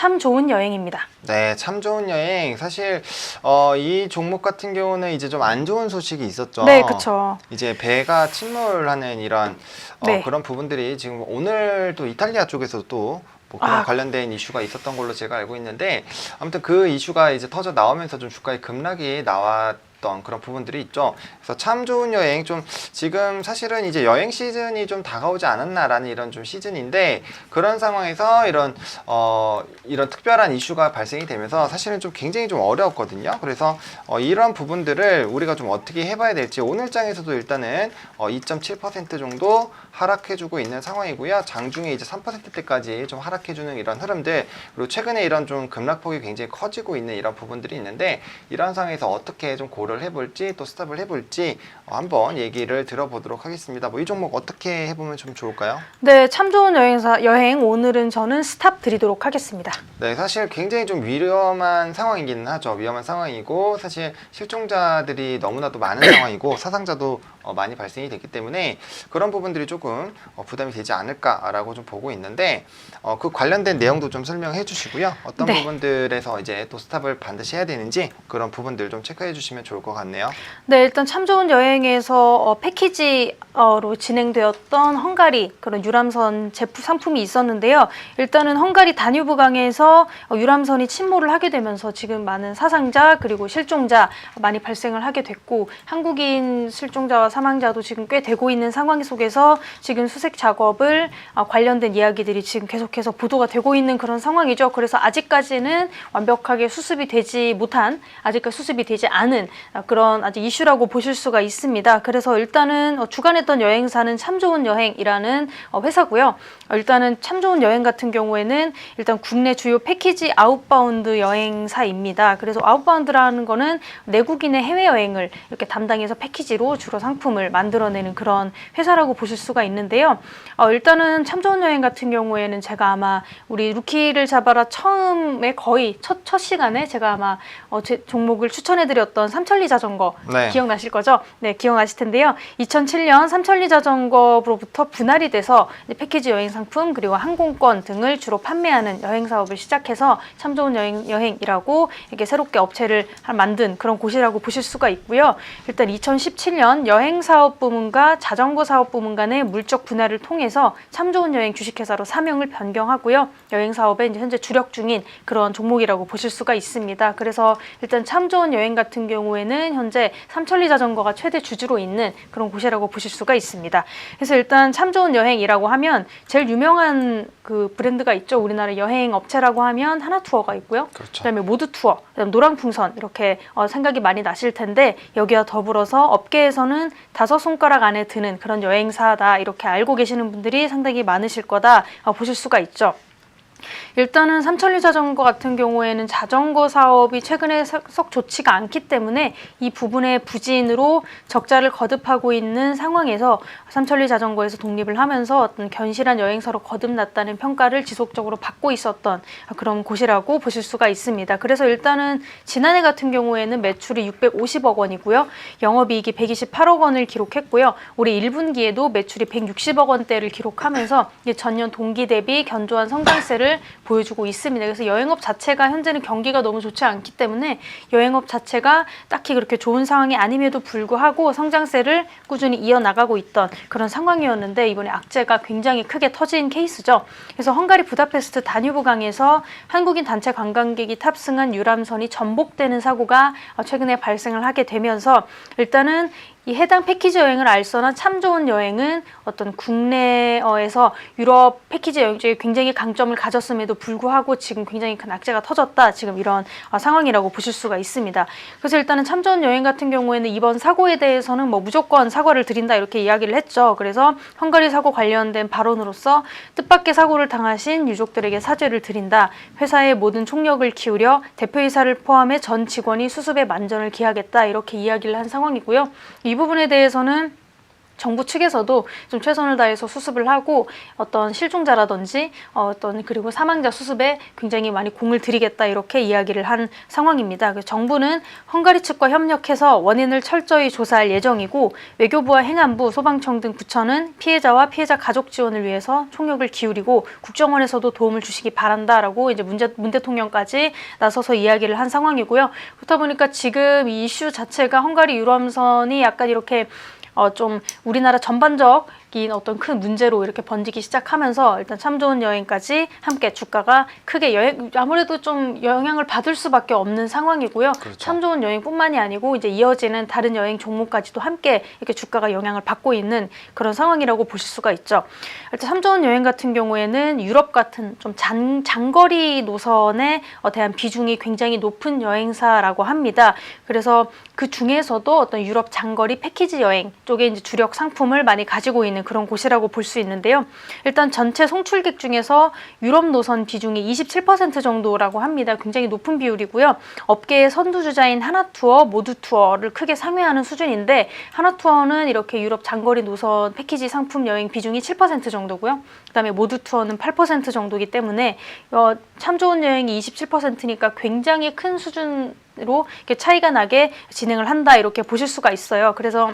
참 좋은 여행입니다. 네, 참 좋은 여행. 사실 어, 이 종목 같은 경우는 이제 좀 안 좋은 소식이 있었죠. 네, 그렇죠. 이제 배가 침몰하는 이런 어, 네. 그런 부분들이 지금 오늘 또 이탈리아 쪽에서 또 뭐 그런 아. 관련된 이슈가 있었던 걸로 제가 알고 있는데 아무튼 그 이슈가 이제 터져 나오면서 좀 주가의 급락이 나왔 던 그런 부분들이 있죠. 그래서 참 좋은 여행 좀 지금 사실은 이제 여행 시즌이 좀 다가오지 않았나라는 이런 좀 시즌인데 그런 상황에서 이런 어 이런 특별한 이슈가 발생이 되면서 사실은 좀 굉장히 좀 어려웠거든요. 그래서 어 이런 부분들을 우리가 좀 어떻게 해봐야 될지 오늘장에서도 일단은 어2.7% 정도 하락해주고 있는 상황이고요. 장중에 이제 3%대까지 좀 하락해주는 이런 흐름들 그리고 최근에 이런 좀 급락폭이 굉장히 커지고 있는 이런 부분들이 있는데 이런 상황에서 어떻게 좀 고려를 해볼지 또 스탑을 해볼지 어, 한번 얘기를 들어보도록 하겠습니다. 뭐 이 종목 어떻게 해보면 좀 좋을까요? 네, 참 좋은 여행사 여행 오늘은 저는 스탑 드리도록 하겠습니다. 네, 사실 굉장히 좀 위험한 상황이기는 하죠. 위험한 상황이고 사실 실종자들이 너무나도 많은 상황이고 사상자도 어, 많이 발생이 됐기 때문에 그런 부분들이 조금 어, 부담이 되지 않을까라고 좀 보고 있는데 어, 그 관련된 내용도 좀 설명해 주시고요. 어떤 네. 부분들에서 이제 또 스탑을 반드시 해야 되는지 그런 부분들 좀 체크해 주시면 좋을 것 같네요. 네, 일단 참 좋은 여행에서 어, 패키지로 진행되었던 헝가리 그런 유람선 제품 상품이 있었는데요. 일단은 헝가리 다뉴브 강에서 어, 유람선이 침몰을 하게 되면서 지금 많은 사상자 그리고 실종자 많이 발생을 하게 됐고 한국인 실종자와 사망자도 지금 꽤 되고 있는 상황 속에서 지금 수색 작업을 어, 관련된 이야기들이 지금 계속해서 보도가 되고 있는 그런 상황이죠. 그래서 아직까지는 완벽하게 수습이 되지 못한 아직까지 수습이 되지 않은 아, 그런 아직 이슈라고 보실 수가 있습니다. 그래서 일단은 어, 주관했던 여행사는 참 좋은 여행이라는 어, 회사고요. 어, 일단은 참 좋은 여행 같은 경우에는 일단 국내 주요 패키지 아웃바운드 여행사입니다. 그래서 아웃바운드라는 거는 내국인의 해외 여행을 이렇게 담당해서 패키지로 주로 상품을 만들어내는 그런 회사라고 보실 수가 있는데요. 어, 일단은 참 좋은 여행 같은 경우에는 제가 아마 우리 루키를 잡아라 처음에 거의 첫, 첫 시간에 제가 아마 어, 제 종목을 추천해드렸던 삼천리 자전거 네. 기억나실 거죠? 네, 기억나실 텐데요. 2007년 삼천리 자전거로부터 분할이 돼서 패키지 여행 상품 그리고 항공권 등을 주로 판매하는 여행 사업을 시작해서 참 좋은 여행, 여행이라고 이렇게 새롭게 업체를 한- 만든 그런 곳이라고 보실 수가 있고요. 일단 2017년 여행 사업 부문과 자전거 사업 부문 간의 물적 분할을 통해서 참 좋은 여행 주식회사로 사명을 변경하고요. 여행 사업에 이제 현재 주력 중인 그런 종목이라고 보실 수가 있습니다. 그래서 일단 참 좋은 여행 같은 경우에는 현재 삼천리 자전거가 최대 주주로 있는 그런 곳이라고 보실 수가 있습니다. 그래서 일단 참 좋은 여행이라고 하면 제일 유명한 그 브랜드가 있죠. 우리나라 여행 업체라고 하면 하나투어가 있고요. 그렇죠. 그다음에 모두투어, 그다음 노랑풍선 이렇게 어, 생각이 많이 나실 텐데 여기와 더불어서 업계에서는 다섯 손가락 안에 드는 그런 여행사다 이렇게 알고 계시는 분들이 상당히 많으실 거다 어, 보실 수가 있죠. 일단은 삼천리 자전거 같은 경우에는 자전거 사업이 최근에 사- 썩 좋지가 않기 때문에 이 부분의 부진으로 적자를 거듭하고 있는 상황에서 삼천리 자전거에서 독립을 하면서 어떤 견실한 여행사로 거듭났다는 평가를 지속적으로 받고 있었던 그런 곳이라고 보실 수가 있습니다. 그래서 일단은 지난해 같은 경우에는 매출이 650억 원이고요. 영업이익이 128억 원을 기록했고요. 올해 1분기에도 매출이 160억 원대를 기록하면서 전년 동기 대비 견조한 성장세를 보여주고 있습니다. 그래서 여행업 자체가 현재는 경기가 너무 좋지 않기 때문에 여행업 자체가 딱히 그렇게 좋은 상황이 아님에도 불구하고 성장세를 꾸준히 이어나가고 있던 그런 상황이었는데 이번에 악재가 굉장히 크게 터진 케이스죠. 그래서 헝가리 부다페스트 다뉴브 강에서 한국인 단체 관광객이 탑승한 유람선이 전복되는 사고가 최근에 발생을 하게 되면서 일단은 이 해당 패키지 여행을 알선한 참 좋은 여행은 어떤 국내에서 유럽 패키지 여행 중에 굉장히 강점을 가졌음에도 불구하고 지금 굉장히 큰 악재가 터졌다. 지금 이런 어, 상황이라고 보실 수가 있습니다. 그래서 일단은 참 좋은 여행 같은 경우에는 이번 사고에 대해서는 뭐 무조건 사과를 드린다 이렇게 이야기를 했죠. 그래서 헝가리 사고 관련된 발언으로서 뜻밖의 사고를 당하신 유족들에게 사죄를 드린다. 회사의 모든 총력을 기울여 대표이사를 포함해 전 직원이 수습에 만전을 기하겠다 이렇게 이야기를 한 상황이고요. 이 부분에 대해서는 정부 측에서도 좀 최선을 다해서 수습을 하고 어떤 실종자라든지 어, 어떤 그리고 사망자 수습에 굉장히 많이 공을 들이겠다 이렇게 이야기를 한 상황입니다. 정부는 헝가리 측과 협력해서 원인을 철저히 조사할 예정이고 외교부와 행안부, 소방청 등 부처는 피해자와 피해자 가족 지원을 위해서 총력을 기울이고 국정원에서도 도움을 주시기 바란다라고 이제 문재, 문 대통령까지 나서서 이야기를 한 상황이고요. 그렇다 보니까 지금 이 이슈 자체가 헝가리 유람선이 약간 이렇게 어, 좀 우리나라 전반적 인 어떤 큰 문제로 이렇게 번지기 시작하면서 일단 참 좋은 여행까지 함께 주가가 크게 여행 아무래도 좀 영향을 받을 수밖에 없는 상황이고요. 그렇죠. 참 좋은 여행뿐만이 아니고 이제 이어지는 다른 여행 종목까지도 함께 이렇게 주가가 영향을 받고 있는 그런 상황이라고 보실 수가 있죠. 일단 참 좋은 여행 같은 경우에는 유럽 같은 좀 장, 장거리 노선에 어, 대한 비중이 굉장히 높은 여행사라고 합니다. 그래서 그 중에서도 어떤 유럽 장거리 패키지 여행 쪽에 이제 주력 상품을 많이 가지고 있는 그런 곳이라고 볼 수 있는데요. 일단 전체 송출객 중에서 유럽 노선 비중이 27% 정도라고 합니다. 굉장히 높은 비율이고요. 업계의 선두주자인 하나투어, 모두투어를 크게 상회하는 수준인데 하나투어는 이렇게 유럽 장거리 노선 패키지 상품 여행 비중이 7% 정도고요. 그다음에 모두투어는 8% 정도이기 때문에 어, 참 좋은 여행이 27%니까 굉장히 큰 수준 으로 이렇게 차이가 나게 진행을 한다 이렇게 보실 수가 있어요. 그래서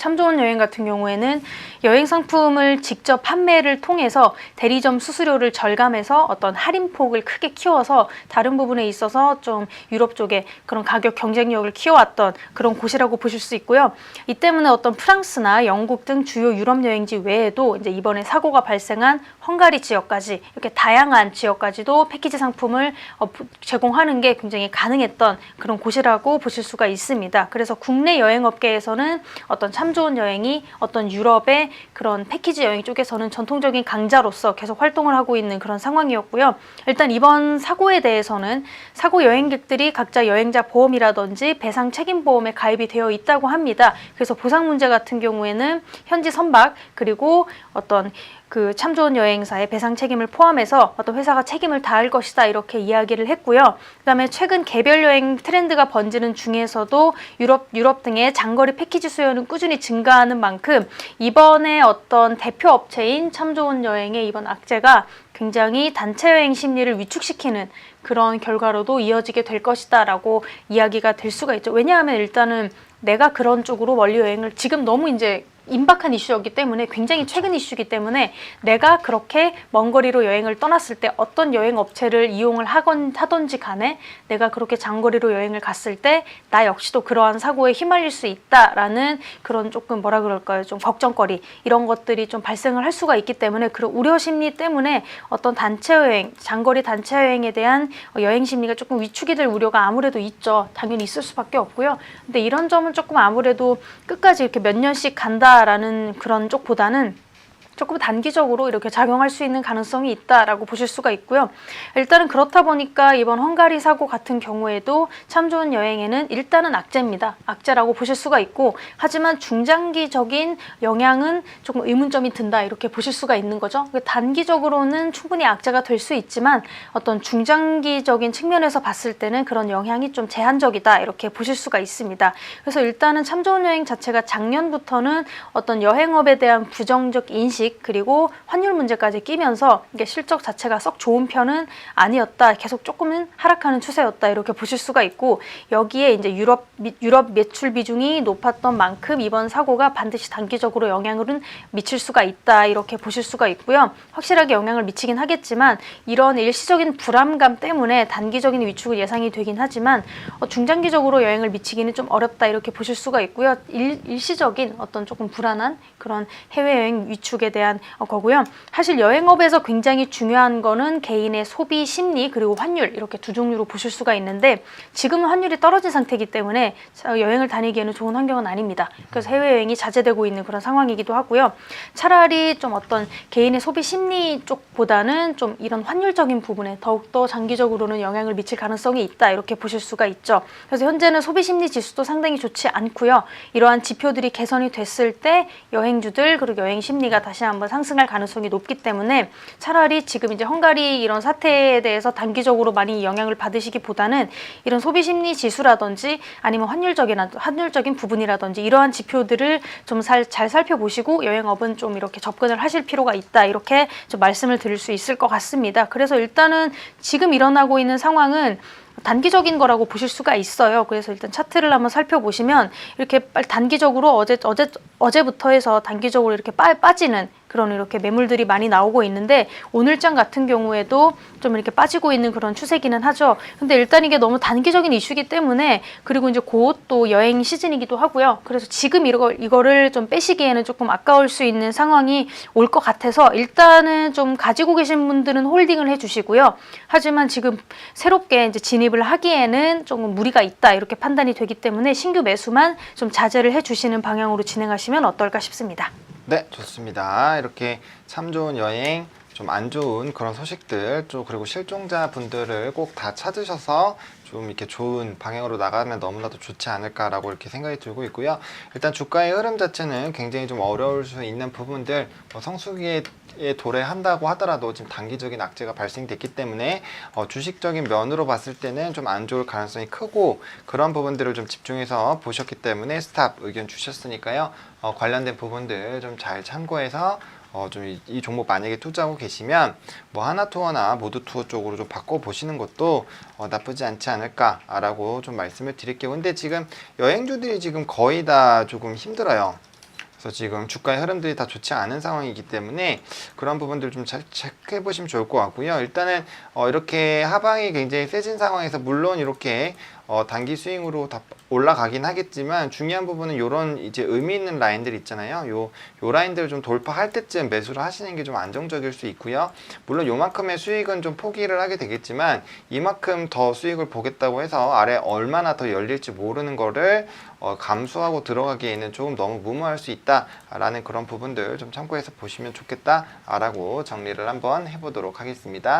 참 좋은 여행 같은 경우에는 여행 상품을 직접 판매를 통해서 대리점 수수료를 절감해서 어떤 할인폭을 크게 키워서 다른 부분에 있어서 좀 유럽 쪽에 그런 가격 경쟁력을 키워왔던 그런 곳이라고 보실 수 있고요. 이 때문에 어떤 프랑스나 영국 등 주요 유럽 여행지 외에도 이제 이번에 사고가 발생한 헝가리 지역까지 이렇게 다양한 지역까지도 패키지 상품을 어, 부- 제공하는 게 굉장히 가능했던 그런 곳이라고 보실 수가 있습니다. 그래서 국내 여행업계에서는 어떤 참 좋은 여행이 어떤 유럽의 그런 패키지 여행 쪽에서는 전통적인 강자로서 계속 활동을 하고 있는 그런 상황이었고요. 일단 이번 사고에 대해서는 사고 여행객들이 각자 여행자 보험이라든지 배상 책임 보험에 가입이 되어 있다고 합니다. 그래서 보상 문제 같은 경우에는 현지 선박 그리고 어떤 그 참 좋은 여행사의 배상 책임을 포함해서 어떤 회사가 책임을 다할 것이다 이렇게 이야기를 했고요. 그다음에 최근 개별 여행 트렌드가 번지는 중에서도 유럽 유럽 등의 장거리 패키지 수요는 꾸준히 증가하는 만큼 이번에 어떤 대표 업체인 참 좋은 여행의 이번 악재가 굉장히 단체 여행 심리를 위축시키는 그런 결과로도 이어지게 될 것이다라고 이야기가 될 수가 있죠. 왜냐하면 일단은 내가 그런 쪽으로 멀리 여행을 지금 너무 이제 임박한 이슈였기 때문에 굉장히 최근 이슈이기 때문에 내가 그렇게 먼 거리로 여행을 떠났을 때 어떤 여행 업체를 이용을 하건 하던지 간에 내가 그렇게 장거리로 여행을 갔을 때 나 역시도 그러한 사고에 휘말릴 수 있다라는 그런 조금 뭐라 그럴까요? 좀 걱정거리 이런 것들이 좀 발생을 할 수가 있기 때문에 그런 우려 심리 때문에 어떤 단체 여행 장거리 단체 여행에 대한 여행 심리가 조금 위축이 될 우려가 아무래도 있죠. 당연히 있을 수밖에 없고요. 근데 이런 점은 조금 아무래도 끝까지 이렇게 몇 년씩 간다 라는 그런 쪽보다는 조금 단기적으로 이렇게 작용할 수 있는 가능성이 있다라고 보실 수가 있고요. 일단은 그렇다 보니까 이번 헝가리 사고 같은 경우에도 참 좋은 여행에는 일단은 악재입니다. 악재라고 보실 수가 있고 하지만 중장기적인 영향은 조금 의문점이 든다 이렇게 보실 수가 있는 거죠. 그 단기적으로는 충분히 악재가 될 수 있지만 어떤 중장기적인 측면에서 봤을 때는 그런 영향이 좀 제한적이다 이렇게 보실 수가 있습니다. 그래서 일단은 참 좋은 여행 자체가 작년부터는 어떤 여행업에 대한 부정적 인식 그리고 환율 문제까지 끼면서 이게 실적 자체가 썩 좋은 편은 아니었다. 계속 조금은 하락하는 추세였다. 이렇게 보실 수가 있고 여기에 이제 유럽 미- 유럽 매출 비중이 높았던 만큼 이번 사고가 반드시 단기적으로 영향을 미칠 수가 있다. 이렇게 보실 수가 있고요. 확실하게 영향을 미치긴 하겠지만 이런 일시적인 불안감 때문에 단기적인 위축은 예상이 되긴 하지만 어, 중장기적으로 영향을 미치기는 좀 어렵다. 이렇게 보실 수가 있고요. 일, 일시적인 어떤 조금 불안한 그런 해외여행 위축에 대한 어, 거고요. 사실 여행업에서 굉장히 중요한 거는 개인의 소비 심리 그리고 환율 이렇게 두 종류로 보실 수가 있는데 지금은 환율이 떨어진 상태이기 때문에 자, 여행을 다니기에는 좋은 환경은 아닙니다. 그래서 해외여행이 자제되고 있는 그런 상황이기도 하고요. 차라리 좀 어떤 개인의 소비 심리 쪽보다는 좀 이런 환율적인 부분에 더욱더 장기적으로는 영향을 미칠 가능성이 있다 이렇게 보실 수가 있죠. 그래서 현재는 소비 심리 지수도 상당히 좋지 않고요. 이러한 지표들이 개선이 됐을 때 여행주들 그리고 여행 심리가 다시 한번 상승할 가능성이 높기 때문에 차라리 지금 이제 헝가리 이런 사태에 대해서 단기적으로 많이 영향을 받으시기보다는 이런 소비 심리 지수라든지 아니면 환율적인 환율적인 부분이라든지 이러한 지표들을 좀 잘 살펴보시고 여행업은 좀 이렇게 접근을 하실 필요가 있다 이렇게 좀 말씀을 드릴 수 있을 것 같습니다. 그래서 일단은 지금 일어나고 있는 상황은 단기적인 거라고 보실 수가 있어요. 그래서 일단 차트를 한번 살펴보시면 이렇게 빨- 단기적으로 어제 어제 어제부터 해서 단기적으로 이렇게 빠, 빠지는 그런 이렇게 매물들이 많이 나오고 있는데 오늘장 같은 경우에도 좀 이렇게 빠지고 있는 그런 추세기는 하죠. 근데 일단 이게 너무 단기적인 이슈이기 때문에 그리고 이제 곧 또 여행 시즌이기도 하고요. 그래서 지금 이거 이거를 좀 빼시기에는 조금 아까울 수 있는 상황이 올 것 같아서 일단은 좀 가지고 계신 분들은 홀딩을 해주시고요. 하지만 지금 새롭게 이제 진입을 하기에는 조금 무리가 있다 이렇게 판단이 되기 때문에 신규 매수만 좀 자제를 해주시는 방향으로 진행하시면 어떨까 싶습니다. 네, 좋습니다. 이렇게 참 좋은 여행, 좀 안 좋은 그런 소식들, 또 그리고 실종자 분들을 꼭 다 찾으셔서 좀 이렇게 좋은 방향으로 나가면 너무나도 좋지 않을까라고 이렇게 생각이 들고 있고요. 일단 주가의 흐름 자체는 굉장히 좀 어려울 수 있는 부분들, 뭐 성수기에 도래한다고 하더라도 지금 단기적인 악재가 발생됐기 때문에 어, 주식적인 면으로 봤을 때는 좀 안 좋을 가능성이 크고 그런 부분들을 좀 집중해서 보셨기 때문에 스탑 의견 주셨으니까요. 어, 관련된 부분들 좀 잘 참고해서 어, 좀이 종목 만약에 투자하고 계시면 뭐 하나 투어나 모두 투어 쪽으로 좀 바꿔 보시는 것도 어, 나쁘지 않지 않을까라고 좀 말씀을 드릴게요. 근데 지금 여행주들이 지금 거의 다 조금 힘들어요. 그래서 지금 주가의 흐름들이 다 좋지 않은 상황이기 때문에 그런 부분들 좀 잘 체크해 보시면 좋을 것 같고요. 일단은 어, 이렇게 하방이 굉장히 세진 상황에서 물론 이렇게 어, 단기 스윙으로 다 올라가긴 하겠지만 중요한 부분은 이런 이제 의미 있는 라인들 있잖아요. 요, 요 라인들을 좀 돌파할 때쯤 매수를 하시는 게 좀 안정적일 수 있고요. 물론 요만큼의 수익은 좀 포기를 하게 되겠지만 이만큼 더 수익을 보겠다고 해서 아래 얼마나 더 열릴지 모르는 거를 어, 감수하고 들어가기에는 조금 너무 무모할 수 있다라는 그런 부분들 좀 참고해서 보시면 좋겠다라고 정리를 한번 해보도록 하겠습니다.